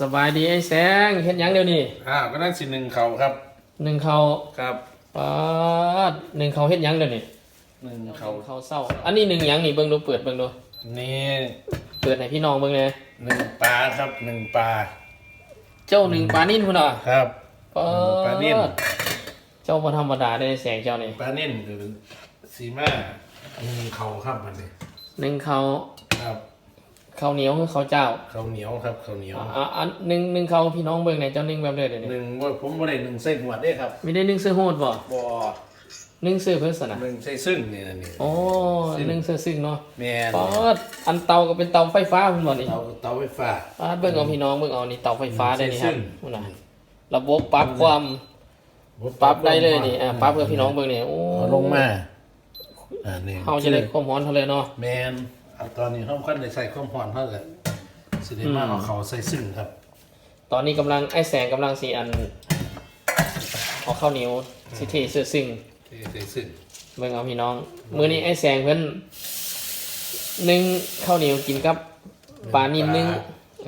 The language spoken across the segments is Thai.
สบายดีไอ้แสงเฮ็ดหยังเดี๋ยวนี้อ่าก็นั่งสิหนึ่งเขาครับหนึ่งเขาครับปาดหนึ่งเขาเฮ็ดหยังเดี๋ยวนี้หนึ่งหนึ่เขางเขาเศร้า อันนี้หนึ่งหยังนี่เบิ่งดูเปิดเบิ่งดูนี่เปิดให้พี่น้องเบิ่งเลยหนึ่งปลาครับหนึ่งปลาเจ้าหนึ่งปลานิ่นพุ่นอะครับปาดปลานิ่นเจ้าบ่ธรรมดาได้แสงเจ้านี่ปลานิ่นหรือซีมาหนึ่งเขาครับมันนี่หนึ่งเขาครับ ข้าวเหนียวคือข้าวเจ้าข้าวเหนียวครับข้าวเหนียวอ่าอ่าอันหนึ่งหนึ่งเขาพี่น้องเบิ่งไหนอยเจ้าหนึ่งแบบเด้อเดี๋ยวนี้หนึ่งว่าผมบ่ได้หนึ่งใส่หมวดได้ครับมีได้หนึ่งเสื้อโฮดบ่บ่หนึ่งเสื้อเพิ่นสนะหนึ่งใส่ซึ่งนี่นะนี่โอ้หนึ่งเสื้อซึ่งเนาะแม่นปาดอันเตาก็เป็นเตาไฟฟ้าพุ่นบ่นี่เตาเตาไฟฟ้าอ่าเบิ่งเอาพี่น้องเบิ่งเอานี่เตาไฟฟ้าได้นี่ครับซึ่งนู่นน่ะระบบปรับความปรับได้เลยนี่อ่าปรับเพื่อพี่น้องเบิ่งนี่โอ้เอาลงมาอ่านี่เฮาจะได้ความร้อนเท่าเลยเนาะแมน เอาตอนนี้ห้องคันได้ใส่ข้าวหอนเท่ากันสิได้มาอืมเอาเขาใส่ซึ่งครับ ตอนนี้กำลังไอ้แสงกำลังสิอันเอาข้าวเหนียวสิเทเสื้อซึ่งที่ใส่ซึ่งเบิ่งเอาพี่น้อง มื้อนี้ไอ้แสงเพิ่นนึ่งข้าวเหนียวกินกับปลานิ่มนึ่ง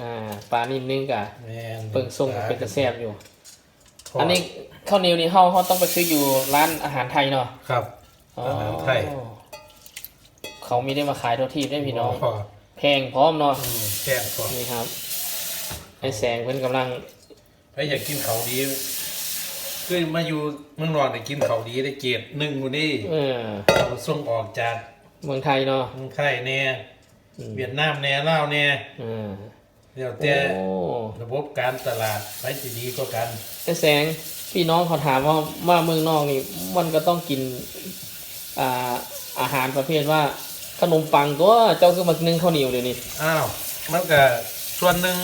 อ่าปลานิ่มนึ่งกะแมนเบิ่งส่งเป็นกระแซบอยู่ทดอันนี้ข้าวเหนียวนี่เฮาเฮาต้องไปซื้ออยู่ร้านอาหารไทยเนาะครับอาหารไทยอ๋อ เขามีได้มาขายทั่วที่ได้พี่น้องพอแพงพร้อมเนาะอืมแค่พอนี่ครับไอ้แสงเพิ่นกำลังใครอยากกินเขาวดีคือมาอยู่เมืองนอกได้กินเขาวดีได้เกรดหนึ่งวันนี้เออเราส่งออกจากเมืองไทยเนาะเมืองไทยแน่เวียดนามแน่ลาวแน่เออเดี๋ยวแต่โอ้ระบบการตลาดไปสิดีก็กันไอ้แสงพี่น้องเขาถามว่าว่าเมืองนอกนี่มันก็ต้องกินอ่าอาหารประเภทว่า ขนมปังตัวเจ้าคือมานึ่งข้าวเหนียวเดี๋ยวนี้อ้าวมันก็ส่วนหนึ่ง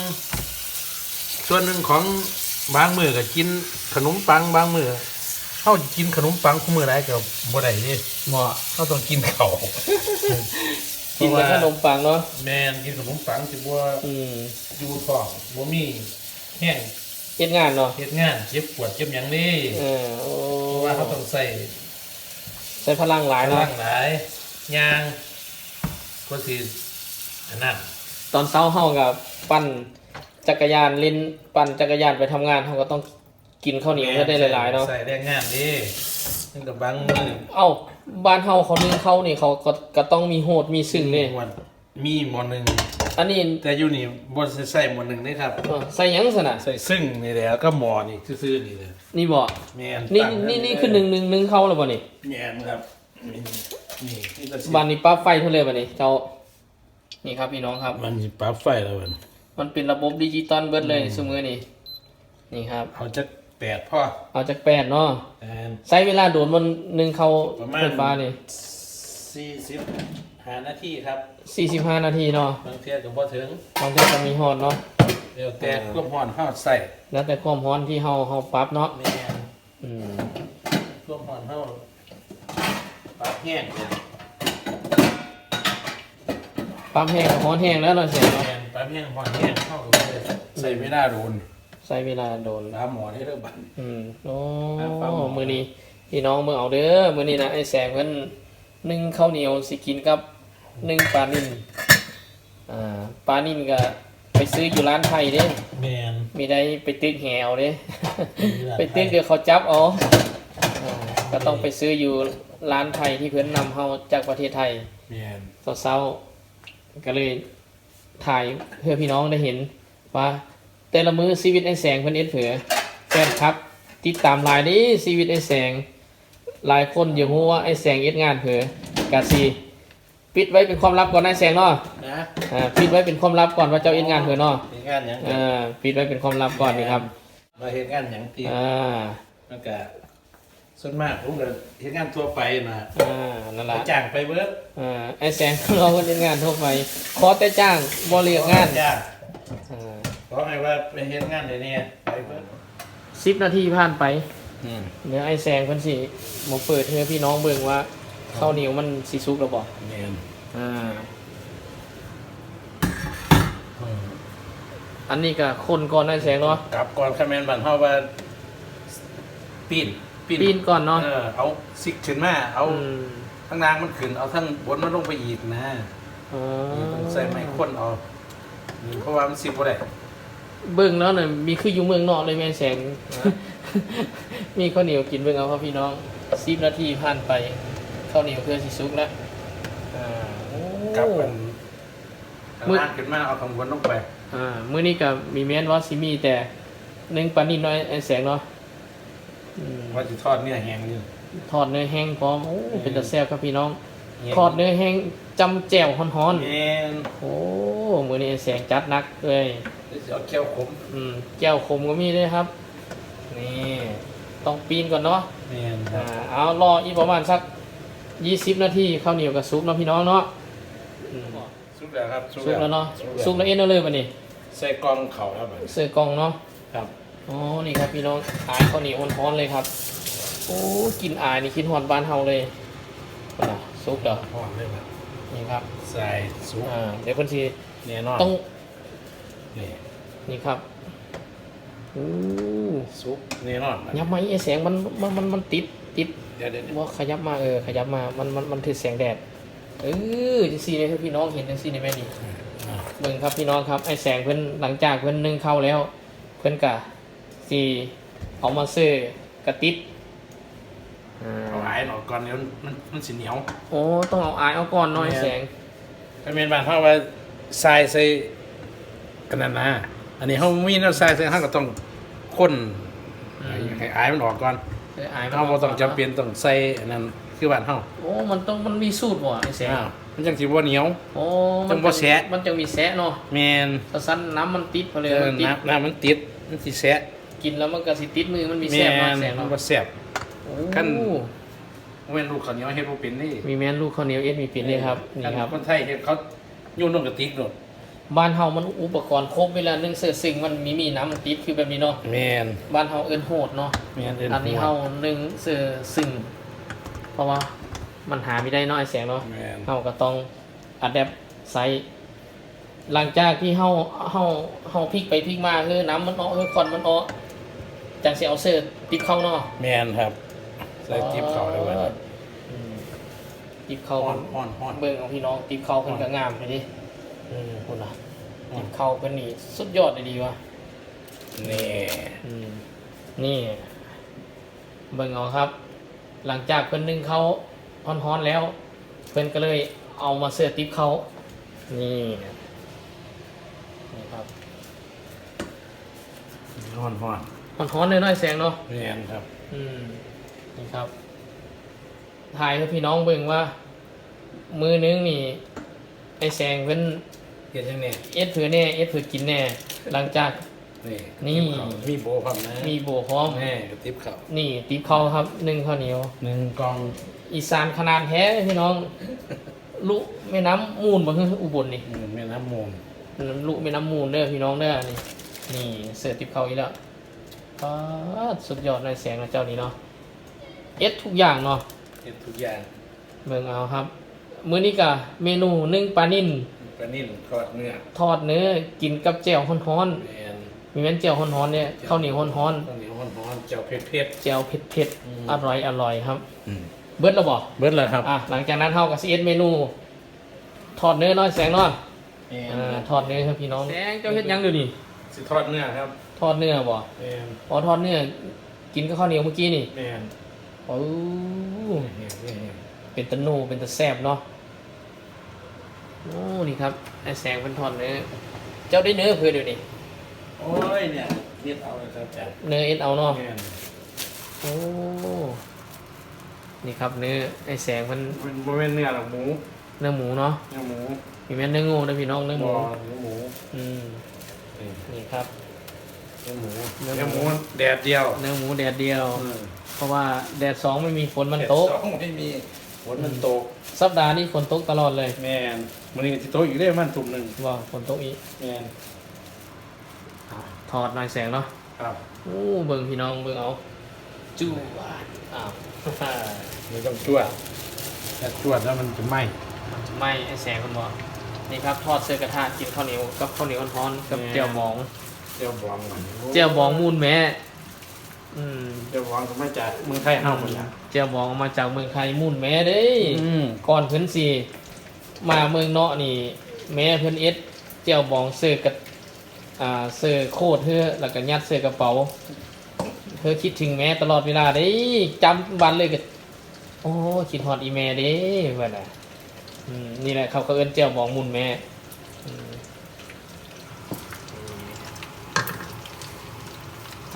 ส่วนหนึ่งของบางมือก็กินขนมปังบางมือเขากินขนมปังคู่มือไรกับบ่ได้นี่เหมาะเขาต้องกินเขาวกินกับขนมปังเนาะแมนกินขนมปังสิบ่อืมอยู่ท้องบ่มีแห้งเฮ็ดงานเนาะเฮ็ดงานเจ็บปวดเจ็บหยังนี่เออโอ้เพราะว่าเขาต้องใส่ใช้พลังหลายพเนาะลังหลายยาง ก็สิอันนั้นตอนเช้าเฮากับปั่นจักรยานเล่นปั่นจักรยานไปทำงานเฮาก็ต้องกินข้าวเหนียวให้ได้หลายๆเนาะใส่แรงงานนี่นั่นก็บางมือเอ้าบ้านเฮาเขานึ่งข้าวนี่เขาก็ก็ต้องมีโหดมีซึ่งนี่หมวดมีหมวดหนึ่งอันนี้แต่อยู่นี่บนใส่หมวดหนึ่งนี่ครับเออใส่หยังซะน่ะใส่ซึ่งนี่แหละก็หมอนี่ซื่อๆนี่เลยนี่บ่แมนนี่ตั้งนี่นี่คือหนึ่งหนึ่งหนึ่งเข้าแล้วบ่นี่แมนครับ นี่นี่นี่ก็สิบ้านนี้ปลั๊บไฟเท่าเลยบ่นี่เจ้า นี่ครับพี่น้องครับ มันสิปลั๊บไฟแล้วมันมันเป็นระบบดิจิตอลเบิดเลยซุมื้อนี้นี่ครับเอาจะแปดพ่อเอาจากแปดเนาะแอนใช้เวลาโดนมันหนึ่งเข้าประมาณไฟฟ้านี่สี่สิบห้านาทีครับ45นาทีเนาะบางเทีก็บ่ถึงบางทีก็มีฮอดเนาะเดี๋ยวแต่ก็ห่อนเฮาใส่แล้วแต่ความร้อนที่เฮาเฮาปรับเนาะแมนอืมก็ห่อนเฮา ปลั๊บแห้งเนี่ยปรับแห้งกับร้อนแห้งแล้วเนาะเสียแมเนาะนปลั๊บแห้งห่อนแห้งเฮาก็บ่ได้ใส่ไม่ได้โดนใช้เวลาโดนตามหมอได้เด้อบัดอืมโอ้ครับฟังหมอมื้อนี้พี่น้องเบิ่งเอาเด้อมื้อนี้นะไอ้แสงเพิ่นนึ่งข้าวเหนียวสิกินกับนึ่งปลานิ่มอ่าปลานิ่มก็ไปซื้ออยู่ร้านไทยเด้แมนมีได้ไปตึกแหวเด้ร้านไปตึกเดี๋ยวเขาจับเอาอ่าก็ต้องไปซื้ออยู่ ร้านไทยที่เพิ่นนำเฮาจากประเทศไทยแมนตอนเช้าก็เลยถ่ายเพื่อพี่น้องได้เห็นว่า แต่ละมือชีวิตไอ้แสงเพิ่นเอ็ดเผือแฟนครับ ติดตามหลายนี้ชีวิตไอ้แสง หลายคนอย่าฮู้ว่าไอ้แสงเอ็ดงานเผือกาซีปิดไว้เป็นความลับก่อนไอ้แสงเนาะนะอ่าปิดไว้เป็นความลับก่อนว่าเจ้าเอ็ดงานเผือเนาะเฮ็ดงานหยังอ่าปิดไว้เป็นความลับก่อนนี่ครับ มาเฮ็ดงานหยังที่อ่ามันก็ ส่วนมากผมก็เฮ็ดงานทั่วไปนะอ่านั่นไปล่ะจ้างไปเบิดอ่าไอ้แสงเราเอ็ดงานทั่วไปขอแต่จ้างบ่เรียกงานจ้างอ่าขอให้ว่าไปเฮ็ดงานได้เนี่ยไปเบิดสิบนาทีผ่านไปอืมเดี๋ยวไอ้แซงเพิ่นสิหมาเปิดให้พี่น้องเบิ่งว่าข้าวเหนียวมันสิสุกแล้วบ่แม่นอ่าอันนี้ก็คนก่อนไอ้แซงเนาะกลับก่อนคะแนนบันเฮาว่าปีน ปีนก่อนเนาะเออเอาซิกขึ้นมาเอาอืมข้างล่างมันขึ้นเอาทั้งบนมันลงไปอีกนะอ๋อนี่ต้องใส่ไม้ค้นเอานี่เพราะว่ามันสิบ่ได้เบิ่งแล้วเนี่ยมีคืออยู่เมืองนอกเลยแม่นแสง มีข้าวเหนียวกินเบิ่งเอาครับพี่น้องสิบนาทีผ่านไปข้าวเหนียวเพื่อสิสุกแล้วอ่าโอ้กลับมันมืดลากขึ้นมาเอาข้างบนลงไป อ่า มื้อนี้ก็มีแม่นว่าสิมีแต่หนึ่งปลานิดน้อยไอ้แสงเนาะอืม ว่าจะทอดเนื้อแห้งนี่ทอดเนื้อแห้งพร้อมโอ้เป็นตะแซ่บครับพี่น้องแห้งทอดเนื้อแห้งจำแจ่วฮ้อนแห้งๆโอ้มื้อนี้ไอ้แสงจัดหนักเลยเดี๋ยวจะเอาแก้วขมอืมแก้วขมก็มีด้วยครับ นี่ต้องปีนก่อนเนาะแม่นคอ่ารับเอารออีกประมาณสักยี่สิบนาทีข้าวเหนียวกับซุปเนาะพี่น้องเนาะอืมสุกแล้วครับซุปแล้วเนาะซุซุปปแล้แล้ววเอ็นเอาเลยวันนี้ใส่กล่องเข่าแล้วบัดนี้เสื้อกล่องเนาะครับ อ๋อ นี่ครับพี่น้องอายข้าวเหนียวร้อนๆเลยครับ โอ้กินอายนี่คิดฮอดบ้านเฮาเลยอะซุปเด้อทอดเลยบัดนี่ครับ ใส่ซุปอ่าเดี๋ยวเพิ่นสิแน่นอนต้องนี่นี่ครับอู้ซุปแน่นอนบัดยับมาอีไอ้แสงมันมันมันมันติดติดเดี๋ยวเดี๋ยวเดี๋ยวว่าขยับมาเออขยับมามันมันมันถือแสงแดดเออจังซี่เลยครับพี่น้องเห็นจังซี่ในแม่นี่อ่าเบิ่งครับพี่น้องครับไอ้แสงเพิ่นหลังจากเพิ่นนึ่งเข้าวแล้ว เพิ่นกะ สีเอามาซื้อกระติดอ่าเอาไอ้ออกก่อนเดี๋ยวมันมันสิเหนียวโอ้ต้องเอาอายเอาก่อนหน่อยแสงถ้าเป็นบ้านเฮาว่าทรายใส่กันนั่นนะอันนี้เฮามีน้ำทรายใส่เฮาก็ต้องคนให้อายมันออกก่อนเอออายมันเฮาบ่ต้องจำเป็นต้องใส่อันนั้นคือบ้านเฮาโอ้มันต้องมันมีสูตรบ่ไอ้แสงอ้าวมันจังสิบ่เหนียว โอ้จังบ่แสะ มันจังมีแสะเนาะแม่นถ้าสั้นน้ำมันติดพอเลยเออมันติดน้ำน้ำมันติดมันสิแสะ กินแล้วมันก็สิติดมือมันมีแม่แสบเนาะนแสงมันเนาะบ่แซ่บโอ้กันเว้นลูกข้าวเหนียวเฮ็ดบ่เป็นนี่มีแม่นลูกข้าวเหนียวเอ็ดมีปิ่นเลยครับนี่ครับคนไทยเฮ็ดเขาโยนลงกระติกโดดบ้านเฮามันอุปกรณ์ครบเวลานึ่งเสือซึ่งมันมีมีน้ำมันติดคือแบบนี้เนาะแม่นบ้านเฮาเอิ้นโหดเนาะแม่นเอิ้นอันนี้เฮานึ่งเสือซึ่งเพราะว่ามันหาไม่ได้เนาะไอ้แสงเนาะแม่นเฮาก็ต้องอัดแอปใส่หลังจากที่เฮาเฮาเฮาพลิกไปพลิกมาคือน้ำมันออกคือควันมันออก จังสิเอาเสือติดเข้าเนาะแม่นครับใส่จิ๊บเข้าได้ไว้อืมติดเข้าฮ้อนฮ้อนฮ้อนเบิ่งของพี่น้องติดเข้าเพิ่นก็งามไปดิอืมพุ่นน่ะติดเข้าเพิ่นนี่สุดยอดเลยดีว่ะนี่อืมนี่เบิ่งเอาครับ หลังจากเพิ่นนึ่งเขาฮ้อนๆแล้ว เพิ่นก็เลยเอามาเสื้อติ๊บเขานี่นี่ครับฮ้อนฮ้อน ฮ้อนๆเลยน้อยๆแสงเนาะแม่นครับ อืมนี่ครับ ถ่ายให้พี่น้องเบิ่งว่า มือนึงนี่ไอแสงเพิ่นเฮ็ดจังได๋เอ็ดเผือแน่เอ็ดเผือกินแน่ หลังจาก นี่นี่ติ๊บเข้ามีโบพร้อมนะมีโบพร้อม แม่กระติบเข้านี่ติ๊บเขาครับนึ่งข้าวเหนียว หนึ่งกล่องอีสานขนาดแท้เลยพี่น้อง ลุแม่น้ำมูลบ่คืออุบลนี่อืมแม่น้ำมูลลุแม่น้ำมูลเด้อพี่น้องเด้อนี่ นี่เสิร์ฟติบเขาอีกแล้ว ป๊าดสุดยอดในแสงนะเจ้านี้เนาะเอ็ดทุกอย่างเนาะเฮ็ดทุกอย่างเบิ่งเอาครับ มื้อนี้ก็เมนูนึ่งปลานิ่นปลานิ่มทอดเนื้อทอดเนื้อกินกับแจ่วฮ้อนแม่นๆมีแม่นแจ่วฮ้อนๆเนี่ยข้าวเหนียวฮ้อนข้าวเหนียวฮ้อนๆเจ้าเผ็ด ๆแจ่วเผ็ดอืม ๆอร่อยอร่อยครับๆอืมเบิดแล้วบ่เบิดแล้วครับอะหลังจากนั้นเฮาก็สิเอ็ดเมนู ทอดเนื้อน้อยแสงเนาะแม่อ่านทอดเนื้อครับพี่น้องแสงเจ้าเฮ็ดหยังเดี๋ยวนี้สิทอดเนื้อครับ ทอดเนื้อบ่แม่นอ๋อทอดเนื้อกินกับข้าวเหนียวเมื่อกี้นี่แม่นโอ้แม่นแม่นเป็นตะนูเป็นตะแซ่บเนาะโอ้นี่ครับไอ้แสงเป็นทอดเนื้อเจ้าได้เนื้อเพื่อเดี๋ยวนี้โอ้ยเนี่ยเรียดเอาเลยครับจ้ะเนื้อเอ็ดเอาเนาะแม่นโอ้นี่ครับเนื้อไอ้แสงมันมันบ่แม่นเนื้อหรอกหมูเนื้อหมูเนาะเนื้อหมูมีแม่นเนื้องูนะพี่น้องเนื้อหบ่มูเนื้อหมูอืมนี่นี่ครับเนื้อหมูเนื้อหมูเนื้อหมูแดดเดียวเนื้อหมูแดดเดียวอืมเพราะว่าแดดสองไม่มีฝนมันตกแดดสองไม่มีฝนมันตก สัปดาห์นี้ฝนตกตลอดเลย แม่นมื้อนี้สิโตกอีกได้มันทุ่มหนึงว่าฝนตกอีกแม่นถอดหน่อยแสงเนาะครับโอ้เบิ่งพี่น้องเบิ่งเอาจูวาดอ้าวไม่ต้องจวดถ้าจวดแล้วมันจะไหม้ไม่ไอแสงคนบอกนี่ครับทอดเสื้อกระทะกินข้าวเหนียวกับข้าวเหนียวร้อนๆกับแม่เจียวบอง เจียวบองมันเจียวบองมูนแม่อืมเจียวบองก็มาจากเมืองไทยเฮาหมดละเจียวบองมาจากเมืองไทยมูนแม่เด้อืมก่อนเพิ่นสิมาเมืองเนาะนี่ แม่เพิ่นเอ็ดเจียวบองเสื้อกระอ่าเสื้อโคตรเธอแล้วก็ยัดเสื้อกระเป๋าเธอคิดถึงแม่ตลอดเวลาเด้จำวันเลยก็โอ้คิดฮอดอีแม่เด้ว่าน่ะอืมนี่แหละเขาก็เอิ้นเจ้าบองมุนแม่อืม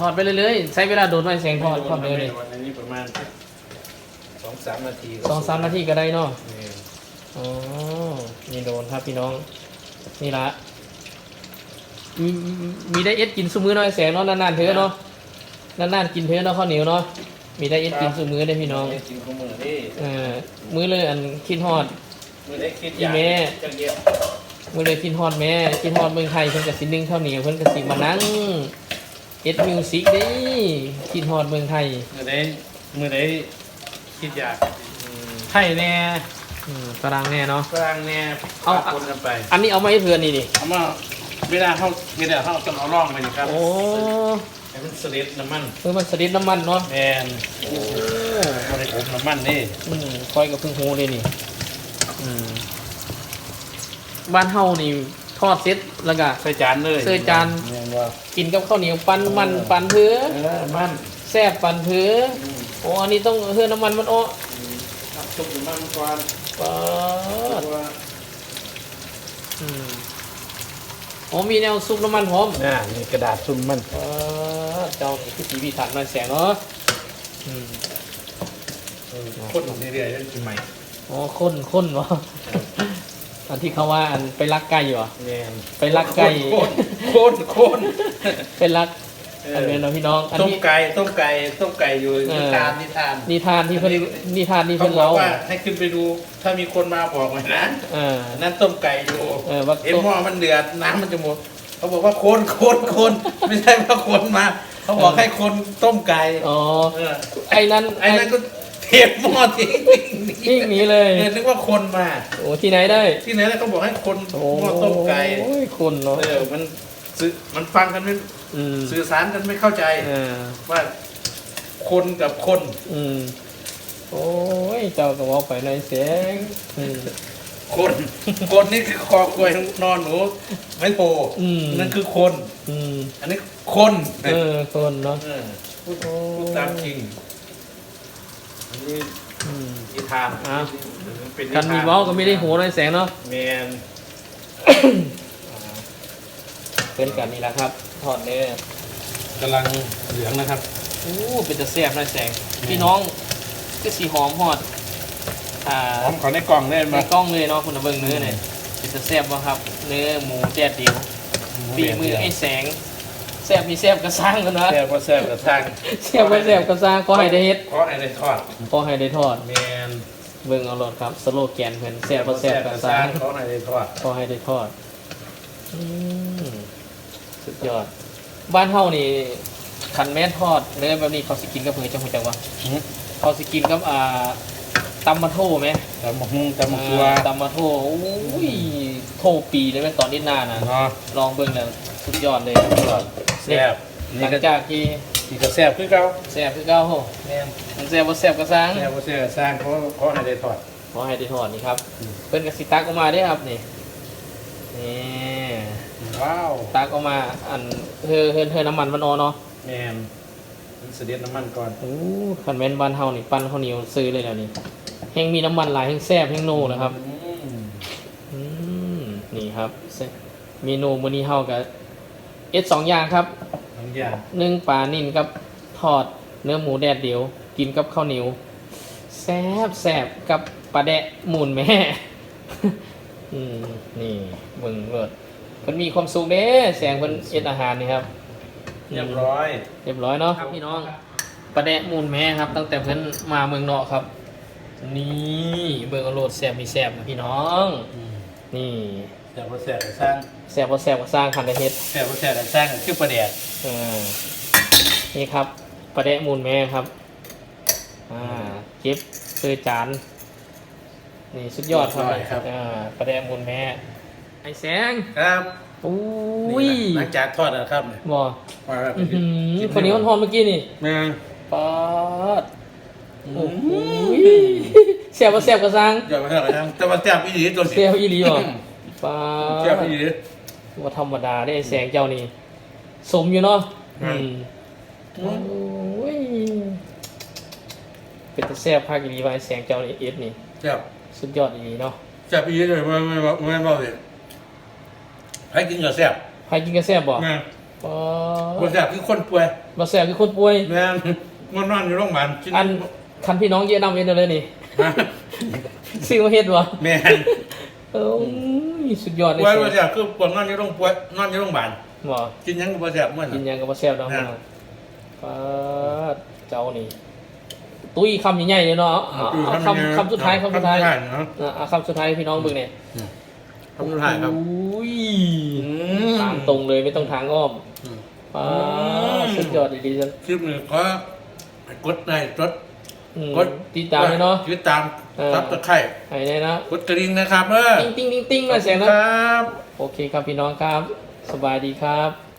ทอดไปเรื่อยๆใช้เวลาโดนไว้แสงทอดทอดไปเลยวันนี้ประมาณสองสามนาทีสองสามนาทีก็ได้เนาะนี่อ๋อนี่โดนครับพี่น้อง นี่ละมีมีมีได้เอ็ดกินซุมือเนาะไอ้แสงเนาะนานๆเถอะเนาะนานๆกินเถอะเนาะข้าวเหนียวเนาะมีได้เอ็ดกินซุมือได้อพี่น้องไม่กินข้าวมือนี่เออมือเลยอันคิดฮอดมือได้คิดอีแม่จังเดียวมือเลยคิดฮอดแม่คิดฮอดเมืองไทยเพิ่นก็สินึ่งข้าวเหนียวเพิ่นก็สิมานั่ง เอ็ดมิวสิกเด้คิดฮอดเมืองไทยมือได้มือได้คิดอยากไทยแน่อืมตารางแน่เนาะ กลางแน่เอา ปะปนกันไป อันนี้เอามาให้เพื่อนนี่นี่เอามาเวลาเขาเวลาเขาต้องเอาร่องไปนะครับโอ้ให้มันสลิดน้ำมันเพื่อมันสลิดน้ำมันเนาะแมนโอ้ไม่ได้อบน้ำมันนี่อืมคอยกับพึ่งหูเลยนี่อืมบ้านเฮานี่ ทอดเสร็จแล้วก็ ใส่จานเลยใส่จานแม่นว่ากินกับข้าวเหนียวปันมันปันเถือเออมันแซ่บปันเถือโอ้อันนี้ต้องเฮือน้ำมันมันอ้อน้ำซุปน้ำมันก่อนปาดตัวอืมอ๋อมีแนวซุปน้ำมันพร้อมน่านี่กระดาษซุปมันปาดเจ้านี่คือสีพิถันมาแสงเนาะอืมคนเรื่อยๆจะกินใหม่อ๋อข้นข้นวะอั นที่เขาว่าอันไปลักไก่อยู่เหรอแม่นไปลักไก่โคนโคนโคนไปลักอันนี้เนาะพี่น้องอันต้มนี้ ไก่ต้มไก่ต้มไก่อยู่เอนิอ ทานนิทานนิทานที่เพิ่นนิทานที่เขาเพิ่นบอกเล่าว่าให้ขึ้นไปดู ถ้ามีคนมาบอกหน่อยนะเอออันนั่นต้มไก่อยู่เออว่าเห็นหม้อมันเดือดน้ำมันจะหมดเขาบอกว่าคนคนคนไม่ใช่ว่าคนมา เขาบอกให้คนต้มไก่อ๋อเออไอ้นั้นไอ้นั่นก็ เทหม้อทิ้งวิ่งหนีวิ่งหนีเลยเออนึกว่าคนมา โอ้ที่ไหนได้ที่ไหนแล้วเขาบอกให้คนโอ้หม้อต้มไก่โอ้ยคนเนาะเออมันสื่อมันฟังกันไม่อืมสื่อสารกันไม่เข้าใจเออว่า คนกับคนอืมโอ้ยเจ้าก็บอกไปในอยเสียงอืม คนคนนี่คือคอกล้วยนอนหนูไม่โผล่อืม นั่นคือคน อืมอันนี้คนเออคนเนาะ เออพูดพูดตามจริง อันนี้อืม นิทานอะ เป็นกันมีเว้าก็ไม่ได้หัวในอยแสงเนาะแมนเพื่อนกันนี่แหละครับถอดเลยกำลังเหลืองนะครับ โอ้เป็นจะแซ่บในอยแสงพี่น้องก็สีหอมหอดอ่าหอมขอในกล่องได้ในไหมกล้องเลยเนาะคุณเอาเบิ้งเนื้อเนี่ยเป็นจะแซ่บวะครับ เนื้อหมูแดดเดียวฝีมือไอ้แสงแซ่บมีแซ่บกระซ้างกันนะแซ่บก็แซ่บกระทั่งแซ่บว่าแซ่บกระซ้างขอให้ได้เฮ็ดขอให้ได้ทอดขอให้ได้ทอดแมนเบิ้งเอารถครับสโลแกนเพิ่นแซ่บว่าแซ่บกระซ้างขอให้ได้ทอดขอให้ได้ทอดอืมสุดยอด บ้านเฮานี่คันแม่นทอดเนื้อแบบนี้เขาสิกินกับเพื่อจังหัวจังวะเขาสิกินกับอ่าตำมะโถไหมตำมะฮุ่งตำมะตัวอ่าตำมะโถโอ้ยโถปีเลยไหมตอนนี้นานนะเนาะลองเบิ่งแล้วสุดยอดเลย แซ่บหนี่ลังก็จากที่นี่ก็แซ่บคือเก่าแซ่บคือเก่าโหแม่นมันแซ่บบ่แซ่บก็สร้างแซ่บก็แซ่บสร้างเขาขอให้ได้ทอด ขอให้ได้ทอดนี่ครับ อืม เพิ่นก็สิตักออกมาเด้อครับนี่นี่ว้าวตักออกมาอันเฮอเฮอเฮอน้ำมันมันออเนาะแมนมันเสด็จน้ำมันก่อนโอ้คันแม่นบ้านเฮานี่ปั้นข้าวเหนียวซื้อเลยแล้วนี่แห้งมีน้ำมันหลายแห้งแซ่บแห้งโนนะครับ อืม อืมนี่ครับเซเมนูมื้อนี้เฮาก็ เอ็ดสองอย่างครับทั้งอย่างนึ่งปลานิ่นกับทอดเนื้อหมูแดดเดียว กินกับข้าวเหนียวแซ่บแซ่บกับปลาแดะหมุนแม่อืมนี่เบิ่งเลิศเพิ่นมีความสุขเด้แสงเพิ่นเอ็ดอาหารนี่ครับ เรียบร้อย เรียบร้อยเนาะพี่น้องปลาแดะหมุนแม่ครับ ตั้งแต่เพิ่นมาเมืองนอกครับ นี่เบิ่งเอาโลดแซ่บมีแซ่บนะพี่น้อง นี่แซ่บก็แซ่บก็สร้าง แซ่บบ่แซ่บก็สร้างคันได้เฮ็ดแซ่บก็แซ่บก็สร้างคือประเดี๋ยวเออนี่ครับปลาแดะมูลแม่ครับ อ่าเก็บเสื้อจาน นี่สุดยอดครับ อ่าปลาแดะมูลแม่ ไอ้แสงครับอุ้นี่ยนะหลังจากทอดนะครับเนี่ยบ่มาแล้วอื้อหือคนนี้มันทอนเมื่อกี้นี่แม่งปาดโอ้โหเสียบก็เสียบกระซังอย่ามาเถอะครับแต่ว่าแซ่บอีหลีตัวเสียบอีหลีบ่ปาแซ่บดอีหลีร ว่าธรรมดาได้ไอ้แสงเจ้านี่สมอยู่เนาะอืมโอ้ยเป็นตะแซ่บภาคอีหลีว่าไอ้แสงเจ้านี่เอฟนี่แซ่บสุดยอดอีหลีเนาะแซ่บอีกเลยไม่ไม่ไม่ไม่บอกเลยให้กินกับแซ่บใครกินก็แซ่บบ่แม่บ่บ่แซ่บคือคนป่วยบ่แซ่บคือคนป่วยแม่มันนอนอยู่โรงพยาบาลกินอันคันพี่น้องเยอะนำเฮ็ดเลยนี่ฮะซื้อมาเฮ็ดบ่แม่ เอ้ยสุดยอดเลยป่วยแสบ่งแซ่บคือปวดนอนอยู่โรงป่วยนอนอยู่โรงพยาบาลบ่กินหยังก็บ่แซ่บเหมือนกินหยังก็บ่แซ่บดอกนะป้าดเจ้านี่ ตุ้ยคำใหญ่ๆเลยเนาะเอาเอาคำคำสุดท้ายคำสุดท้ายคำสุดท้ายเนาะ อะเอาคำสุดท้ายให้พี่น้องเบิ่งเนี่ยคำสุดท้ายครับ อุ้ยอืมทางตรงเลยไม่ต้องทางอ้อมอืมป้าอืดมสุดยอดดีๆจังคลิปนี้ก็กดไลค์กดอืมกดติดตามเลยเนาะ ติดตามเออ ซับตะไคร้ให้ได้นะกดกระดิ่งนะครับเออติ้งติ้งติ้งติ้งมาเสียงคนะรับ โอเคครับพี่น้องครับ สบายดีครับ